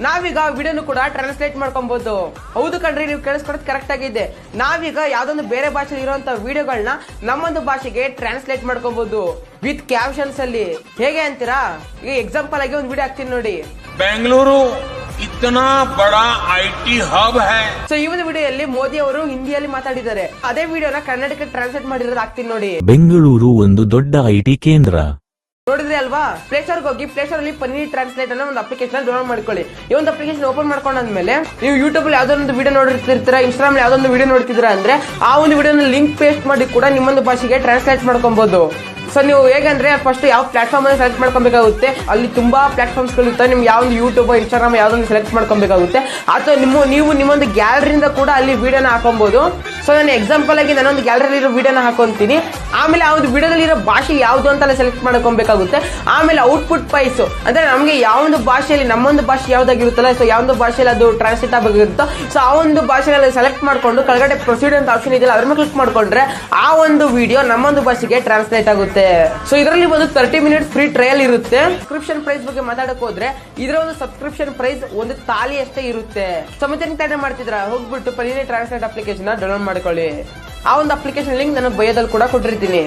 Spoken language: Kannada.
ನಾವೀಗ ವಿಡಿಯೋನು ಕೂಡ ಟ್ರಾನ್ಸ್ಲೇಟ್ ಮಾಡ್ಕೊಬಹುದು ಹೌದು ಕಣ್ರಿ ನೀವು ಕೇಳಿಸ್ಕೊಡೋದು ಕರೆಕ್ಟ್ ಆಗಿದೆ ನಾವೀಗ ಯಾವ್ದೊಂದು ಬೇರೆ ಭಾಷೆಲಿ ಇರುವಂತ ವಿಡಿಯೋಗಳನ್ನ ನಮ್ಮೊಂದು ಭಾಷೆಗೆ ಟ್ರಾನ್ಸ್ಲೇಟ್ ಮಾಡ್ಕೊಬಹುದು ವಿತ್ ಕ್ಯಾಪ್ಷನ್ಸ್ ಅಲ್ಲಿ. ಹೇಗೆ ಅಂತೀರಾ? ಈಗ ಎಕ್ಸಾಂಪಲ್ ಆಗಿ ಒಂದು ವಿಡಿಯೋ ಹಾಕ್ತೀನಿ ನೋಡಿ. ಬೆಂಗಳೂರು ಸೊ ಈ ಒಂದು ಮೋದಿ ಅವರು ಹಿಂದಿಯಲ್ಲಿ ಮಾತಾಡಿದ್ದಾರೆ. ಅದೇ ವಿಡಿಯೋನ ಕನ್ನಡಕ್ಕೆ ಟ್ರಾನ್ಸ್ಲೇಟ್ ಮಾಡಿರೋದು ಹಾಕ್ತೀನಿ ನೋಡಿ. ಬೆಂಗಳೂರು ಒಂದು ದೊಡ್ಡ ಐಟಿ ಕೇಂದ್ರ. ನೋಡಿದ್ರಿ ಅಲ್ವಾ? ಪ್ಲೇ ಸ್ಟೋರ್ ಹೋಗಿ ಪ್ಲೇ ಸ್ಟೋರ್ ಅಲ್ಲಿ ಪನ್ನೀರ್ ಟ್ರಾನ್ಸ್ಲೇಟ್ ಅನ್ನೋ ಒಂದು ಅಪ್ಲಿಕೇಶನ್ ಡೌನ್ಲೋಡ್ ಮಾಡ್ಕೊಳ್ಳಿ. ಈ ಒಂದು ಅಪ್ಲಿಕೇಶನ್ ಓಪನ್ ಮಾಡ್ಕೊಂಡಾದ್ಮೇಲೆ ನೀವು ಯೂಟ್ಯೂಬ್ ಅಲ್ಲಿ ಯಾವ್ದೋ ಒಂದು ವಿಡಿಯೋ ನೋಡಿರ್ತಿರ್ತೀರಾ ಇನ್ಸ್ಟಾಗ್ರಾಮ್ ಒಂದು ವಿಡಿಯೋ ನೋಡ್ತಿದ್ರ ಅಂದ್ರೆ ಆ ಒಂದು ವಿಡಿಯೋನ ಲಿಂಕ್ ಪೇಸ್ಟ್ ಮಾಡಿ ಕೂಡ ನಿಮ್ಮೊಂದು ಭಾಷೆಗೆ ಟ್ರಾನ್ಸ್ಲೇಟ್ ಮಾಡ್ಕೊಬಹುದು ಸೊ ನೀವು ಹೇಗಂದ್ರೆ ಫಸ್ಟ್ ಯಾವ ಪ್ಲಾಟ್ಫಾರ್ಮ್ ಅನ್ನು ಸೆಲೆಕ್ಟ್ ಮಾಡ್ಕೊಬೇಕಾಗುತ್ತೆ, ಅಲ್ಲಿ ತುಂಬಾ ಪ್ಲಾಟ್ಫಾರ್ಮ್ಸ್ಗಳು ಇರ್ತವೆ ನಿಮ್ಗೆ ಯಾವ ಒಂದು ಯೂಟ್ಯೂಬ್ ಇನ್ಸ್ಟಾಗ್ರಾಮ್ ಯಾವ್ದೊಂದು ಸೆಲೆಕ್ಟ್ ಮಾಡ್ಕೊಬೇಕಾಗುತ್ತೆ. ಅಥವಾ ನಿಮ್ಮ, ನೀವು ನಿಮ್ಮೊಂದು ಗ್ಯಾಲರಿಯಿಂದ ಕೂಡ ಅಲ್ಲಿ ವಿಡಿಯೋನ ಹಾಕೊಬಹುದು ಸೊ ನಾನು ಎಕ್ಸಾಂಪಲ್ ಆಗಿ ನಾನೊಂದು ಗ್ಯಾಲರಿ ಇರೋ ವಿಡಿಯೋನ ಹಾಕೊಂತೀನಿ. ಆಮೇಲೆ ಆ ಒಂದು ವಿಡಿಯೋದಲ್ಲಿ ಇರೋ ಭಾಷೆ ಯಾವುದು ಅಂತ ಸೆಲೆಕ್ಟ್ ಮಾಡ್ಕೊಬೇಕಾಗುತ್ತೆ. ಆಮೇಲೆ ಔಟ್ಪುಟ್ ಪೈಸ್ ಅಂದ್ರೆ ನಮಗೆ ಯಾವ ಒಂದು ಭಾಷೆಯಲ್ಲಿ ನಮ್ಮೊಂದು ಭಾಷೆ ಯಾವ್ದಾಗಿರುತ್ತಲ್ಲ ಸೊ ಯಾವ ಒಂದು ಭಾಷೆಯಲ್ಲಿ ಅದು ಟ್ರಾನ್ಸ್ಲೇಟ್ ಆಗಿರುತ್ತೋ ಸೊ ಆ ಒಂದು ಭಾಷೆಯಲ್ಲಿ ಸೆಲೆಕ್ಟ್ ಮಾಡ್ಕೊಂಡು ಕೆಳಗಡೆ ಪ್ರೊಸೀಡ್ ಅಂತ ಆಪ್ಷನ್ ಇದೆಯಲ್ಲ, ಅದ್ರ ಮೇಲೆ ಕ್ಲಿಕ್ ಮಾಡ್ಕೊಂಡ್ರೆ ಆ ಒಂದು ವಿಡಿಯೋ ನಮ್ಮೊಂದು ಭಾಷೆಗೆ ಟ್ರಾನ್ಸ್ಲೇಟ್ ಆಗುತ್ತೆ. ಸೊ ಇದರಲ್ಲಿ ಒಂದು ತರ್ಟಿ ಮಿನಿಟ್ಸ್ ಫ್ರೀ ಟ್ರಯಲ್ ಇರುತ್ತೆ. ಸಬ್ಸ್ಕ್ರಿಪ್ಷನ್ ಪ್ರೈಸ್ ಬಗ್ಗೆ ಮಾತಾಡಕ್ ಹೋದ್ರೆ ಇದರ ಒಂದು ಸಬ್ಸ್ಕ್ರಿಪ್ಷನ್ ಪ್ರೈಸ್ ಒಂದು ತಾಲಿ ಅಷ್ಟೇ ಇರುತ್ತೆ. ಸೊ ಮತ್ತೆ ನೀವು ಮಾಡ್ತಿದ್ರ ಹೋಗ್ಬಿಟ್ಟು ಪರಿಹಾರ ಟ್ರಾನ್ಸ್ಲೇಟ್ ಅಪ್ಲಿಕೇಶನ್ ಡೌನ್ಲೋಡ್ ಮಾಡ್ಕೊಳ್ಳಿ. ಆ ಒಂದು ಅಪ್ಲಿಕೇಶನ್ ಲಿಂಕ್ ನಾನು ಬಯೋದಲ್ಲಿ ಕೂಡ ಕೊಟ್ಟಿರ್ತೀನಿ.